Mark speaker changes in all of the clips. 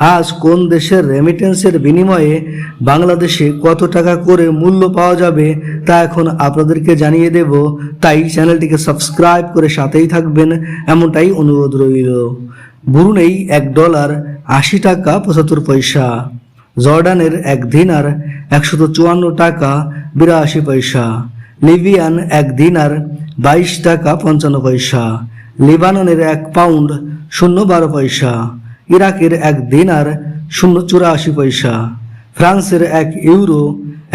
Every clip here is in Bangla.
Speaker 1: আজ কোন দেশের রেমিটেন্সের বিনিময়ে বাংলাদেশে কত টাকা করে মূল্য পাওয়া যাবে তা এখন আপনাদেরকে জানিয়ে দেব। তাই চ্যানেলটিকে সাবস্ক্রাইব করে সাথেই থাকবেন, এমনটাই অনুরোধ রইল। বুরুনেই এক ডলার আশি টাকা পঁচাত্তর পয়সা, জর্ডানের এক দিনার একশত চুয়ান্ন টাকা বিরাশি পয়সা, লিবিয়ান এক দিনার বাইশ টাকা পঞ্চান্ন পয়সা, লিবাননের এক পাউন্ড শূন্য বারো পয়সা। ইরাকের এক দিনার শূন্য চুরাশি পয়সা, ফ্রান্সের এক ইউরো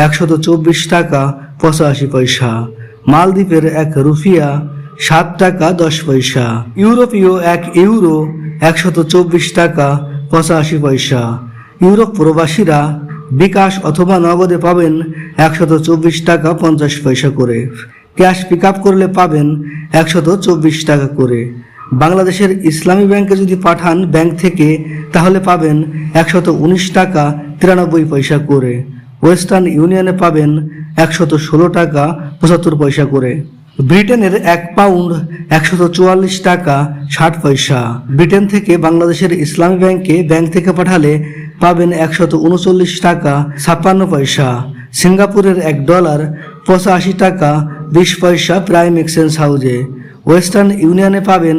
Speaker 1: একশত চব্বিশ টাকা পঁচাশি পয়সা, মালদ্বীপের এক রুফিয়া সাত টাকা দশ পয়সা, ইউরোপীয় এক ইউরো একশত চব্বিশ টাকা পঁচাশি পয়সা। ইউরোপ প্রবাসীরা বিকাশ অথবা নগদে পাবেন একশত চব্বিশ টাকা পঞ্চাশ পয়সা করে। ক্যাশ পিক করলে পাবেন একশত চব্বিশ টাকা করে। বাংলাদেশের ইসলামী ব্যাংকে যদি পাঠান ব্যাংক থেকে, তাহলে পাবেন একশত উনিশ টাকা তিরানব্বই পয়সা করে। ওয়েস্টার্ন ইউনিয়নে পাবেন একশত ষোলো টাকা পঁচাত্তর পয়সা করে। ব্রিটেনের এক পাউন্ড একশত চুয়াল্লিশ টাকা ষাট পয়সা। ব্রিটেন থেকে বাংলাদেশের ইসলামী ব্যাংকে ব্যাংক থেকে পাঠালে পাবেন একশত উনচল্লিশ টাকা ছাপ্পান্ন পয়সা। সিঙ্গাপুরের এক ডলার পঁচাশি টাকা বিশ পয়সা প্রাইম এক্সচেঞ্জ হাউজে। ওয়েস্টার্ন ইউনিয়নে পাবেন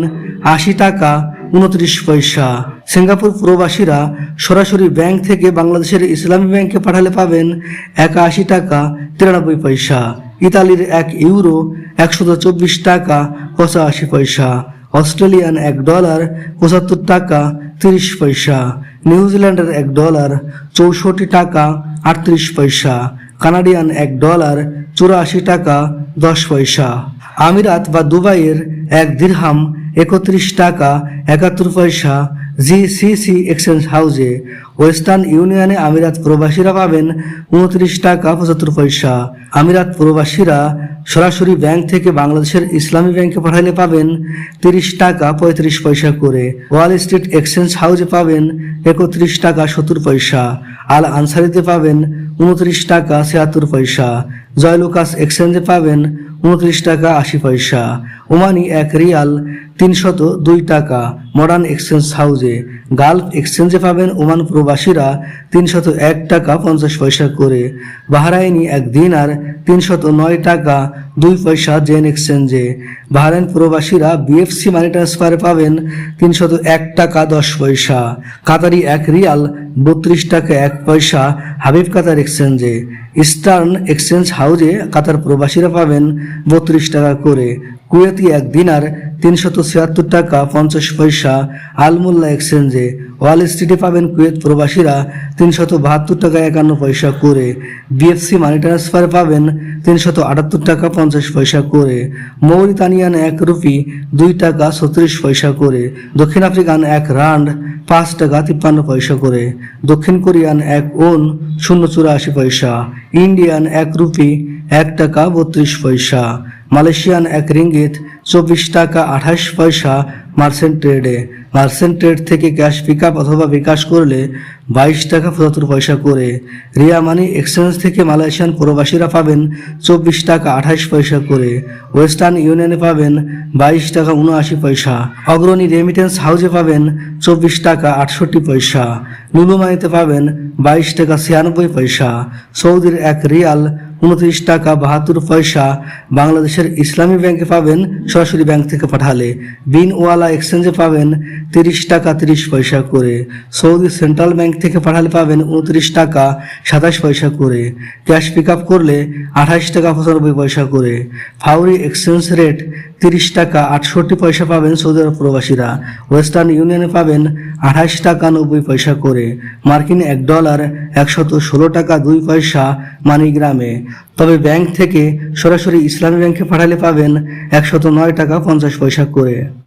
Speaker 1: আশি টাকা উনত্রিশ পয়সা। সিঙ্গাপুর প্রবাসীরা সরাসরি ব্যাংক থেকে বাংলাদেশের ইসলামী ব্যাংকে পাঠালে পাবেন একাশি টাকা তিরানব্বই পয়সা। ইতালির এক ইউরো একশত চব্বিশ টাকা পঁচাশি পয়সা। অস্ট্রেলিয়ান এক ডলার পঁচাত্তর টাকা তিরিশ পয়সা। নিউজিল্যান্ডের এক ডলার চৌষট্টি টাকা আটত্রিশ পয়সা। কানাডিয়ান এক ডলার চুরাশি টাকা দশ পয়সা। আমিরাত বা দুবাইয়ের এক দিরহাম একত্রিশ টাকা, একাত্তর পয়সা জিসিসি এক্সচেঞ্জ হাউজে ওয়েস্টার্ন ইউনিয়নে আমিরাত প্রবাসীরা পাবেন উনত্রিশ টাকা, পঁচাত্তর পয়সা। আমিরাত প্রবাসীরা সরাসরি ব্যাংক থেকে বাংলাদেশের ইসলামী ব্যাংকে পাঠালে পাবেন তিরিশ টাকা, পঁয়ত্রিশ পয়সা করে। ওয়াল স্ট্রিট এক্সচেঞ্জ হাউজে পাবেন একত্রিশ টাকা, সত্তর পয়সা। আল আনসারিতে পাবেন উনত্রিশ টাকা, ছিয়াত্তর পয়সা। জয়লুকাস এক্সচেঞ্জে পাবেন উনত্রিশ টাকা আশি পয়সা। ওমানি এক রিয়াল তিনশত দুই টাকা মডার্ন এক্সচেঞ্জ হাউজে গালফ এক্সচেঞ্জে পাবেন ওমান প্রবাসীরা তিনশত এক টাকা পঞ্চাশ পয়সা করে। বাহরাইনি এক দিনার তিনশত নয় টাকা দুই পয়সা জেন এক্সচেঞ্জে বাহরাইন প্রবাসীরা বিএফসি মানি ট্রান্সফারে পাবেন তিনশত এক টাকা দশ পয়সা। কাতারি এক রিয়াল বত্রিশ টাকা এক পয়সা হাবিব কাতার এক্সচেঞ্জে ইস্টার্ন এক্সচেঞ্জ হাউজে কাতার প্রবাসীরা পাবেন বত্রিশ টাকা করে। কুয়েতি এক দিনার তিনশত ছিয়াত্তর টাকা, পঞ্চাশ পয়সা আলমুল্লা এক্সচেঞ্জে ওয়াল স্ট্রিটে পাবেন কুয়েত প্রবাসীরা তিনশত বাহাত্তর টাকা একান্ন পয়সা করে। বিএফসি মানি ট্রান্সফারে পাবেন তিনশত আটাত্তর টাকা, পঞ্চাশ পয়সা করে। মৌরিতানিয়ান এক রুপি, দুই টাকা ছত্রিশ পয়সা করে। দক্ষিণ আফ্রিকান এক রান্ড, পাঁচ টাকা তিপ্পান্ন পয়সা করে। দক্ষিণ কোরিয়ান এক ওন, শূন্য চুরাশি পয়সা। ইন্ডিয়ান এক রুপি, এক টাকা বত্রিশ পয়সা। মালয়েশিয়ান এক রিঙ্গিত চব্বিশ টাকা আঠাশ পয়সা মার্সেন্ট ট্রেডে মার্সেন্ট ট্রেড থেকে ক্যাশ পিক অথবা বিকাশ করলে বাইশ টাকা পঁচাত্তর পয়সা করে। রিয়া মানি এক্সচেঞ্জ থেকে মালয়েশিয়ান প্রবাসীরা পাবেন চব্বিশ টাকা আঠাশ পয়সা করে। ওয়েস্টার্ন ইউনিয়নে পাবেন বাইশ টাকা উনআশি পয়সা। অগ্রণী রেমিটেন্স হাউজে পাবেন চব্বিশ টাকা আটষট্টি পয়সা। লুলুমানিতে পাবেন বাইশ টাকা ছিয়ানব্বই পয়সা। সৌদির এক রিয়াল উনত্রিশ টাকা বাহাত্তর পয়সা বাংলাদেশের ইসলামী ব্যাংকে পাবেন, সরাসরি ব্যাংক থেকে পাঠালে। বিনওয়ালা এক্সচেঞ্জে পাবেন তিরিশ টাকা তিরিশ পয়সা করে। সৌদি সেন্ট্রাল ব্যাংক থেকে পাঠালে পাবেন উনত্রিশ টাকা সাতাশ পয়সা করে। ক্যাশ পিক আপ করলে আঠাশ টাকা পঁচানব্বই পয়সা করে। ফাউরি এক্সচেঞ্জ রেট তিরিশ টাকা আটষট্টি পয়সা পাবেন সৌদি আরব প্রবাসীরা। ওয়েস্টার্ন ইউনিয়নে পাবেন আঠাশ টাকা নব্বই পয়সা করে। মার্কিন এক ডলার একশত ষোলো টাকা দুই পয়সা মানিগ্রামে। তবে ব্যাংক থেকে সরাসরি ইসলামী ব্যাংকে পাঠালে পাবেন একশত নয় টাকা পঞ্চাশ পয়সা করে।